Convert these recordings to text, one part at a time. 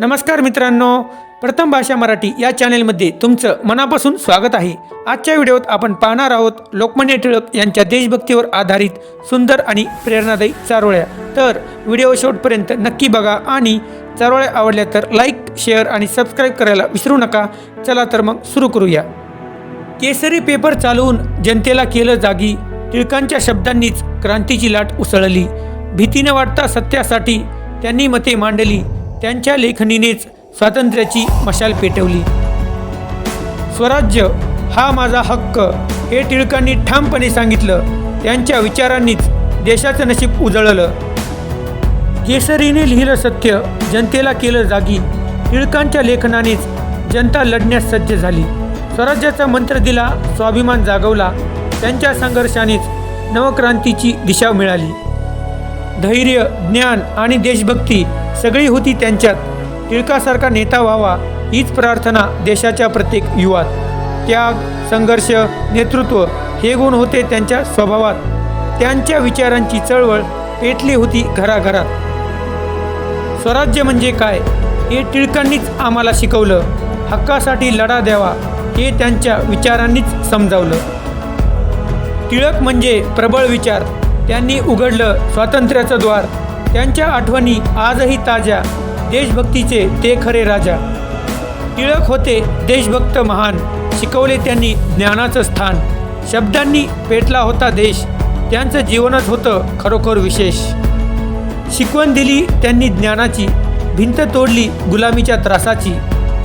नमस्कार मित्रांनो. प्रथम भाषा मराठी या चॅनेलमध्ये तुमचं मनापासून स्वागत आहे. आजच्या व्हिडिओत आपण पाहणार आहोत लोकमान्य टिळक यांच्या देशभक्तीवर आधारित सुंदर आणि प्रेरणादायी चारोळ्या. तर व्हिडिओ शेवटपर्यंत नक्की बघा आणि चारोळ्या आवडल्या तर लाईक शेअर आणि सबस्क्राईब करायला विसरू नका. चला तर मग सुरू करूया. केसरी पेपर चालवून जनतेला केलं जागी टिळकांच्या शब्दांनीच क्रांतीची लाट उसळली. भीती न वाटता सत्यासाठी त्यांनी मते मांडली. त्यांच्या लेखणीनेच स्वातंत्र्याची मशाल पेटवली. स्वराज्य हा माझा हक्क हे टिळकांनी ठामपणे सांगितलं. त्यांच्या विचारांनीच देशाचं नशीब उजळलं. केसरीने लिहिलं सत्य जनतेला केलं जागी. टिळकांच्या लेखनानेच जनता लढण्यास सज्ज झाली. स्वराज्याचा मंत्र दिला स्वाभिमान जागवला. त्यांच्या संघर्षानेच नवक्रांतीची दिशा मिळाली. धैर्य ज्ञान आणि देशभक्ती सगळी होती त्यांच्यात. टिळकासारखा नेता व्हावा हीच प्रार्थना देशाच्या प्रत्येक युवात. त्याग संघर्ष नेतृत्व हे गुण होते त्यांच्या स्वभावात. त्यांच्या विचारांची चळवळ पेटली होती घराघरात. स्वराज्य म्हणजे काय हे टिळकांनीच आम्हाला शिकवलं. हक्कासाठी लढा द्यावा हे त्यांच्या विचारांनीच समजावलं. टिळक म्हणजे प्रबळ विचार. त्यांनी उघडलं स्वातंत्र्याचं द्वार. त्यांच्या आठवणी आजही ताज्या. देशभक्तीचे ते खरे राजा. टिळक होते देशभक्त महान. शिकवले त्यांनी ज्ञानाचं स्थान. शब्दांनी पेटला होता देश. त्यांचं जीवनच होतं खरोखर विशेष. शिकवण दिली त्यांनी ज्ञानाची. भिंत तोडली गुलामीच्या त्रासाची.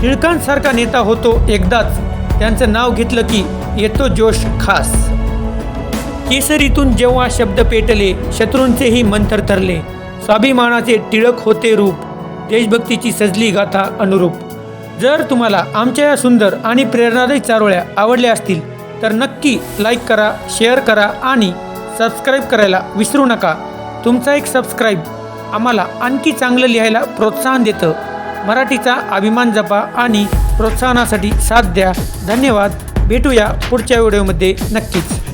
टिळकांसारखा नेता होतो एकदाच. त्यांचं नाव घेतलं की येतो जोश खास. केसरीतून जेव्हा शब्द पेटले शत्रूंचेही मन थरथरले स्वाभिमानाचे टिळक होते रूप. देशभक्तीची सजली गाथा अनुरूप. जर तुम्हाला आमच्या या सुंदर आणि प्रेरणादायी चारोळ्या आवडल्या असतील तर नक्की लाईक करा शेअर करा आणि सबस्क्राईब करायला विसरू नका. तुमचा एक सबस्क्राईब आम्हाला आणखी चांगलं लिहायला प्रोत्साहन देतं. मराठीचा अभिमान जपा आणि प्रोत्साहनासाठी साथ द्या. धन्यवाद. भेटूया पुढच्या व्हिडिओमध्ये नक्कीच.